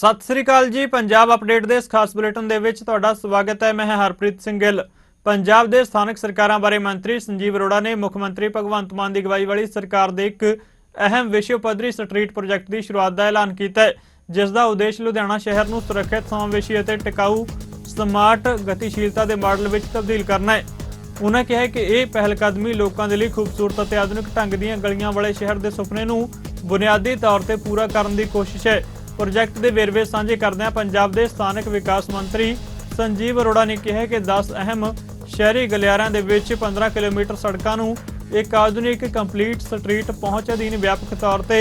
ਸਤਿ ਸ੍ਰੀ ਅਕਾਲ ਜੀ, ਪੰਜਾਬ ਅਪਡੇਟ ਦੇ ਇਸ ਖਾਸ ਬੁਲੇਟਿਨ ਦੇ ਵਿੱਚ ਤੁਹਾਡਾ ਸਵਾਗਤ ਹੈ। ਮੈਂ ਹਰਪ੍ਰੀਤ ਸਿੰਘ ਗਿੱਲ। ਪੰਜਾਬ ਦੇ ਸਥਾਨਕ ਸਰਕਾਰਾਂ ਬਾਰੇ ਮੰਤਰੀ ਸੰਜੀਵ ਅਰੋੜਾ ਨੇ ਮੁੱਖ ਮੰਤਰੀ ਭਗਵੰਤ ਮਾਨ ਦੀ ਅਗਵਾਈ ਵਾਲੀ ਸਰਕਾਰ ਦੇ ਇੱਕ ਅਹਿਮ ਵਿਸ਼ਵ ਪੱਧਰੀ ਸਟਰੀਟ ਪ੍ਰੋਜੈਕਟ ਦੀ ਸ਼ੁਰੂਆਤ ਦਾ ਐਲਾਨ ਕੀਤਾ ਹੈ, ਜਿਸ ਦਾ ਉਦੇਸ਼ ਲੁਧਿਆਣਾ ਸ਼ਹਿਰ ਨੂੰ ਸੁਰੱਖਿਅਤ ਸਮਾਵੇਸ਼ੀ ਅਤੇ ਟਿਕਾਊ, ਸਮਾਰਟ ਗਤੀਸ਼ੀਲਤਾ ਦੇ ਮਾਡਲ ਵਿੱਚ ਤਬਦੀਲ ਕਰਨਾ ਹੈ। ਉਹਨਾਂ ਕਿਹਾ ਕਿ ਇਹ ਪਹਿਲਕਦਮੀ ਲੋਕਾਂ ਦੇ ਲਈ ਖੂਬਸੂਰਤ ਅਤੇ ਆਧੁਨਿਕ ਢੰਗ ਦੀਆਂ ਗਲੀਆਂ ਵਾਲੇ ਸ਼ਹਿਰ ਦੇ ਸੁਪਨੇ ਨੂੰ ਬੁਨਿਆਦੀ ਤੌਰ ਤੇ ਪੂਰਾ ਕਰਨ ਦੀ ਕੋਸ਼ਿਸ਼ ਹੈ। ਪ੍ਰੋਜੈਕਟ ਦੇ ਵੇਰਵੇ ਸਾਂਝੇ ਕਰਦਿਆਂ ਪੰਜਾਬ ਦੇ ਸਥਾਨਕ ਵਿਕਾਸ ਮੰਤਰੀ ਸੰਜੀਵ ਅਰੋੜਾ ਨੇ ਕਿਹਾ ਕਿ 10 ਅਹਿਮ ਸ਼ਹਿਰੀ ਗਲਿਆਰਿਆਂ ਦੇ ਵਿੱਚ 15 ਕਿਲੋਮੀਟਰ ਸੜਕਾਂ ਨੂੰ ਇੱਕ ਆਧੁਨਿਕ ਕੰਪਲੀਟ ਸਟਰੀਟ ਪਹੁੰਚ ਅਧੀਨ ਵਿਆਪਕ ਤੌਰ ਤੇ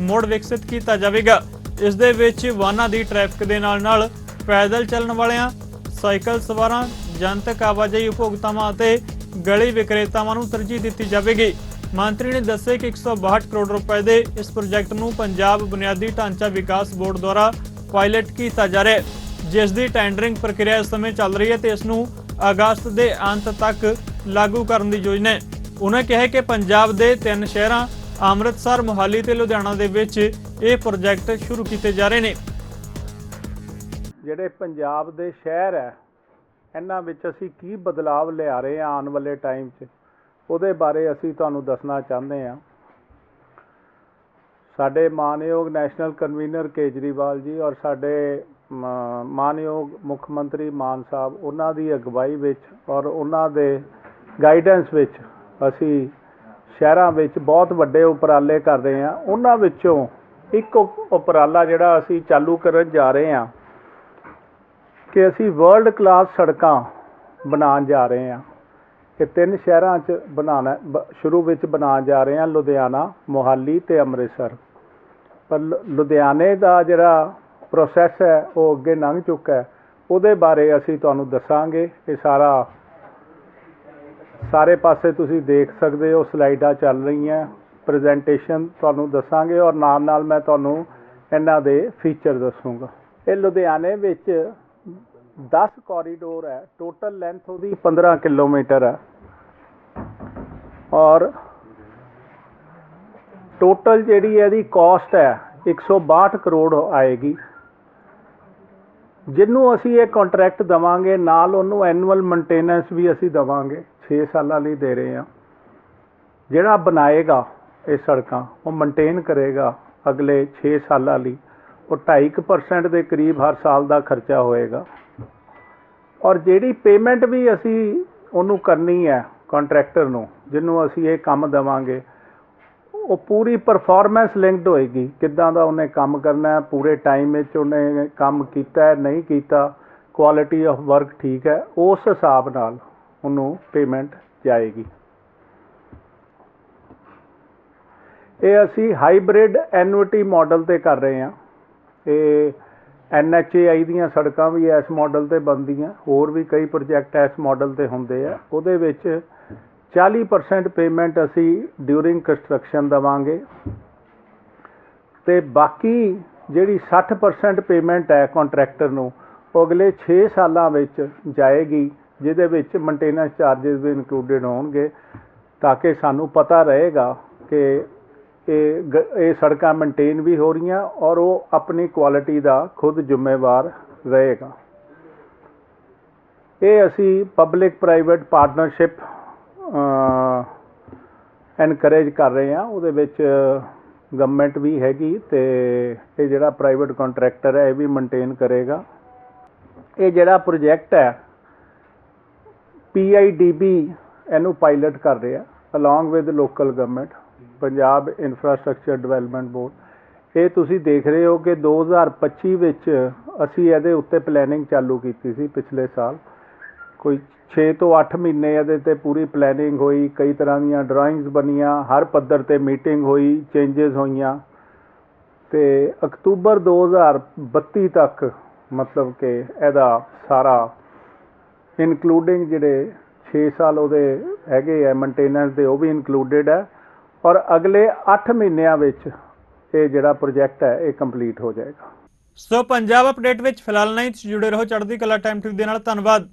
ਮੁੜ ਵਿਕਸਿਤ ਕੀਤਾ ਜਾਵੇਗਾ। ਇਸ ਦੇ ਵਿੱਚ ਵਾਹਨਾਂ ਦੀ ਟ੍ਰੈਫਿਕ ਦੇ ਨਾਲ ਨਾਲ ਪੈਦਲ ਚੱਲਣ ਵਾਲਿਆਂ, ਸਾਈਕਲ ਸਵਾਰਾਂ, ਜਨਤਕ ਆਵਾਜਾਈ ਉਪਭੋਗਤਾਵਾਂ ਅਤੇ ਗਲੀ ਵਿਕਰੇਤਾਵਾਂ ਨੂੰ ਤਰਜੀਹ ਦਿੱਤੀ ਜਾਵੇਗੀ। ਮੰਤਰੀ ਨੇ ਦੱਸਿਆ ਕਿ 162 ਕਰੋੜ ਰੁਪਏ ਦੇ ਇਸ ਪ੍ਰੋਜੈਕਟ ਨੂੰ ਪੰਜਾਬ ਬੁਨਿਆਦੀ ਢਾਂਚਾ ਵਿਕਾਸ ਬੋਰਡ ਦੁਆਰਾ ਪਾਇਲਟ ਕੀਤਾ ਜਾ ਰਿਹਾ ਹੈ, ਜਿਸ ਦੀ ਟੈਂਡਰਿੰਗ ਪ੍ਰਕਿਰਿਆ ਇਸ ਸਮੇਂ ਚੱਲ ਰਹੀ ਹੈ ਤੇ ਇਸ ਨੂੰ ਅਗਸਤ ਦੇ ਅੰਤ ਤੱਕ ਲਾਗੂ ਕਰਨ ਦੀ ਯੋਜਨਾ ਹੈ। ਉਹਨਾਂ ਕਿਹਾ ਕਿ ਪੰਜਾਬ ਦੇ ਤਿੰਨ ਸ਼ਹਿਰਾਂ, ਅੰਮ੍ਰਿਤਸਰ, ਮੁਹਾਲੀ ਤੇ ਲੁਧਿਆਣਾ ਦੇ ਵਿੱਚ ਇਹ ਪ੍ਰੋਜੈਕਟ ਸ਼ੁਰੂ ਕੀਤੇ ਜਾ ਰਹੇ ਨੇ। ਜਿਹੜੇ ਪੰਜਾਬ ਦੇ ਸ਼ਹਿਰ ਹੈ, ਇਹਨਾਂ ਵਿੱਚ ਅਸੀਂ ਕੀ ਬਦਲਾਵ ਲਿਆ ਰਹੇ ਹਾਂ ਆਉਣ ਵਾਲੇ ਟਾਈਮ 'ਚ? ਉਹਦੇ ਬਾਰੇ ਅਸੀਂ ਤੁਹਾਨੂੰ ਦੱਸਣਾ ਚਾਹੁੰਦੇ ਹਾਂ। ਸਾਡੇ ਮਾਨਯੋਗ ਨੈਸ਼ਨਲ ਕਨਵੀਨਰ ਕੇਜਰੀਵਾਲ ਜੀ ਔਰ ਸਾਡੇ ਮਾਨਯੋਗ ਮੁੱਖ ਮੰਤਰੀ ਮਾਨ ਸਾਹਿਬ, ਉਹਨਾਂ ਦੀ ਅਗਵਾਈ ਵਿੱਚ ਔਰ ਉਹਨਾਂ ਦੇ ਗਾਈਡੈਂਸ ਵਿੱਚ ਅਸੀਂ ਸ਼ਹਿਰਾਂ ਵਿੱਚ ਬਹੁਤ ਵੱਡੇ ਉਪਰਾਲੇ ਕਰ ਰਹੇ ਹਾਂ। ਉਹਨਾਂ ਵਿੱਚੋਂ ਇੱਕ ਉਪ- ਉਪਰਾਲਾ ਜਿਹੜਾ ਅਸੀਂ ਚਾਲੂ ਕਰਨ ਜਾ ਰਹੇ ਹਾਂ ਕਿ ਅਸੀਂ ਵਰਲਡ ਕਲਾਸ ਸੜਕਾਂ ਬਣਾਉਣ ਜਾ ਰਹੇ ਹਾਂ। ਇਹ ਤਿੰਨ ਸ਼ਹਿਰਾਂ 'ਚ ਬਣਾਉਣਾ, ਬ- ਸ਼ੁਰੂ ਵਿੱਚ ਬਣਾਉਣ ਜਾ ਰਹੇ ਹਾਂ, ਲੁਧਿਆਣਾ, ਮੋਹਾਲੀ ਤੇ ਅੰਮ੍ਰਿਤਸਰ। ਪਰ ਲੁ- ਲੁਧਿਆਣੇ ਦਾ ਜਿਹੜਾ ਪ੍ਰੋਸੈਸ ਹੈ, ਉਹ ਅੱਗੇ ਲੰਘ ਚੁੱਕਾ ਹੈ। ਉਹਦੇ ਬਾਰੇ ਅਸੀਂ ਤੁਹਾਨੂੰ ਦੱਸਾਂਗੇ। ਇਹ ਸਾਰਾ, ਸਾਰੇ ਪਾਸੇ ਤੁਸੀਂ ਦੇਖ ਸਕਦੇ ਹੋ, ਸਲਾਈਡਾਂ ਚੱਲ ਰਹੀਆਂ ਪ੍ਰੈਜੈਂਟੇਸ਼ਨ ਤੁਹਾਨੂੰ ਦੱਸਾਂਗੇ ਔਰ ਨਾਲ ਨਾਲ ਮੈਂ ਤੁਹਾਨੂੰ ਇਹਨਾਂ ਦੇ ਫੀਚਰ ਦੱਸੂਗਾ। ਇਹ ਲੁਧਿਆਣੇ ਵਿੱਚ 10 ਕੋਰੀਡੋਰ ਹੈ। ਟੋਟਲ ਲੈਂਥ ਉਹਦੀ 15 ਕਿਲੋਮੀਟਰ ਹੈ। ਔਰ ਟੋਟਲ ਜਿਹੜੀ ਇਹਦੀ ਕਾਸਟ ਹੈ 162 ਕਰੋੜ ਆਏਗੀ। ਜਿਹਨੂੰ ਅਸੀਂ ਇਹ ਕੰਟਰੈਕਟ ਦਵਾਂਗੇ, ਨਾਲ ਉਹਨੂੰ ਐਨੂਅਲ ਮੇਨਟੇਨੈਂਸ ਵੀ ਅਸੀਂ ਦਵਾਂਗੇ 6 ਸਾਲਾਂ ਲਈ ਦੇ ਰਹੇ ਹਾਂ। ਜਿਹੜਾ ਬਣਾਏਗਾ ਇਹ ਸੜਕਾਂ, ਉਹ ਮੇਨਟੇਨ ਕਰੇਗਾ ਅਗਲੇ 6 ਸਾਲਾਂ ਲਈ। ਉਹ 2.5% ਦੇ ਕਰੀਬ ਹਰ ਸਾਲ ਦਾ ਖਰਚਾ ਹੋਏਗਾ। ਔਰ ਜਿਹੜੀ ਪੇਮੈਂਟ ਵੀ ਅਸੀਂ ਉਹਨੂੰ ਕਰਨੀ ਹੈ ਕੰਟਰੈਕਟਰ ਨੂੰ ਜਿਹਨੂੰ ਅਸੀਂ ਇਹ ਕੰਮ ਦੇਵਾਂਗੇ, ਉਹ ਪੂਰੀ ਪਰਫਾਰਮੈਂਸ ਲਿੰਕਡ ਹੋਏਗੀ। ਕਿੱਦਾਂ ਦਾ ਉਹਨੇ ਕੰਮ ਕਰਨਾ ਹੈ, ਪੂਰੇ ਟਾਈਮ ਵਿੱਚ ਉਹਨੇ ਕੰਮ ਕੀਤਾ ਹੈ, ਨਹੀਂ ਕੀਤਾ ਕੁਆਲਿਟੀ ਆਫ ਵਰਕ ਠੀਕ ਹੈ, ਉਸ ਹਿਸਾਬ ਨਾਲ ਉਹਨੂੰ ਪੇਮੈਂਟ ਜਾਏਗੀ। ਇਹ ਅਸੀਂ ਹਾਈਬ੍ਰਿਡ ਐਨੂਇਟੀ ਮਾਡਲ ਤੇ ਕਰ ਰਹੇ ਹਾਂ। ਇਹ ਐਨਐਚਏਆਈ ਦੀਆਂ ਸੜਕਾਂ ਵੀ ਇਸ ਮਾਡਲ ਤੇ ਬਣਦੀਆਂ, ਹੋਰ ਵੀ ਕਈ ਪ੍ਰੋਜੈਕਟ ਇਸ ਮਾਡਲ ਤੇ ਹੁੰਦੇ ਆ। ਉਹਦੇ ਵਿੱਚ 40% ਪੇਮੈਂਟ ਅਸੀਂ ਡਿਊਰਿੰਗ ਕੰਸਟਰਕਸ਼ਨ ਦਵਾਂਗੇ। ਤੇ ਬਾਕੀ ਜਿਹੜੀ 60% ਪੇਮੈਂਟ ਹੈ ਕੰਟਰੈਕਟਰ ਨੂੰ, ਉਹ ਅਗਲੇ 6 ਸਾਲਾਂ ਵਿੱਚ ਜਾਏਗੀ, ਜਿਹਦੇ ਵਿੱਚ ਮੇਨਟੇਨੈਂਸ ਚਾਰजेस ਵੀ ਇਨਕਲੂਡਡ ਹੋਣਗੇ, ਤਾਂ ਕਿ ਸਾਨੂੰ ਪਤਾ ਰਹੇਗਾ ਕਿ ਇਹ ਗ- ਇਹ ਸੜਕਾਂ ਮੇਨਟੇਨ ਵੀ ਹੋ ਰਹੀਆਂ ਔਰ ਉਹ ਆਪਣੀ ਕੁਆਲਿਟੀ ਦਾ ਖੁਦ ਜ਼ਿੰਮੇਵਾਰ ਰਹੇਗਾ। ਇਹ ਅਸੀਂ ਪਬਲਿਕ ਪ੍ਰਾਈਵੇਟ ਪਾਰਟਨਰਸ਼ਿਪ ਐਨਕਰੇਜ ਕਰ ਰਹੇ ਹਾਂ। ਉਹਦੇ ਵਿੱਚ ਗਵਰਨਮੈਂਟ ਵੀ ਹੈਗੀ ਤੇ ਇਹ ਜਿਹੜਾ ਪ੍ਰਾਈਵੇਟ ਕੰਟਰੈਕਟਰ ਹੈ, ਇਹ ਵੀ ਮੇਨਟੇਨ ਕਰੇਗਾ। ਇਹ ਜਿਹੜਾ ਪ੍ਰੋਜੈਕਟ ਹੈ PIDB ਇਹਨੂੰ ਪਾਇਲਟ ਕਰ ਰਿਹਾ along with local government Punjab infrastructure development board ਇਹ ਤੁਸੀਂ ਦੇਖ ਰਹੇ ਹੋ ਕਿ 2025 ਵਿੱਚ ਅਸੀਂ ਇਹਦੇ ਉੱਤੇ ਪਲੈਨਿੰਗ ਚਾਲੂ ਕੀਤੀ ਸੀ ਪਿਛਲੇ ਸਾਲ। ਕੋਈ 6 ਤੋਂ 8 ਮਹੀਨੇ ਇਹਦੇ ਤੇ ਪੂਰੀ ਪਲੈਨਿੰਗ ਹੋਈ, ਕਈ ਤਰ੍ਹਾਂ ਦੀਆਂ ਡਰਾਇੰਗਸ ਬਣੀਆਂ, ਹਰ ਪੱਧਰ ਤੇ ਮੀਟਿੰਗ ਹੋਈ ਚੇਂਜਸ ਹੋਈਆਂ। ਤੇ ਅਕਤੂਬਰ 2032 ਤੱਕ ਮਤਲਬ ਕਿ ਇਹਦਾ ਸਾਰਾ ਇਨਕਲੂਡਿੰਗ ਜਿਹੜੇ 6 ਸਾਲ ਉਹਦੇ ਹੈਗੇ ਆ ਮੇਨਟੇਨੈਂਸ ਦੇ, ਉਹ ਵੀ ਇਨਕਲੂਡਡ ਹੈ ਔਰ ਅਗਲੇ 8 ਮਹੀਨਿਆਂ ਵਿੱਚ ਇਹ ਜਿਹੜਾ ਪ੍ਰੋਜੈਕਟ ਹੈ, ਇਹ ਕੰਪਲੀਟ ਹੋ ਜਾਏਗਾ। ਸੋ ਪੰਜਾਬ ਅਪਡੇਟ ਵਿੱਚ ਫਿਲਹਾਲ ਨਹੀਂ ਜੁੜੇ ਰਹੋ ਚੜ੍ਹਦੀ ਕਲਾ ਟਾਈਮ ਟਿਪ ਦੇ ਨਾਲ। ਧੰਨਵਾਦ।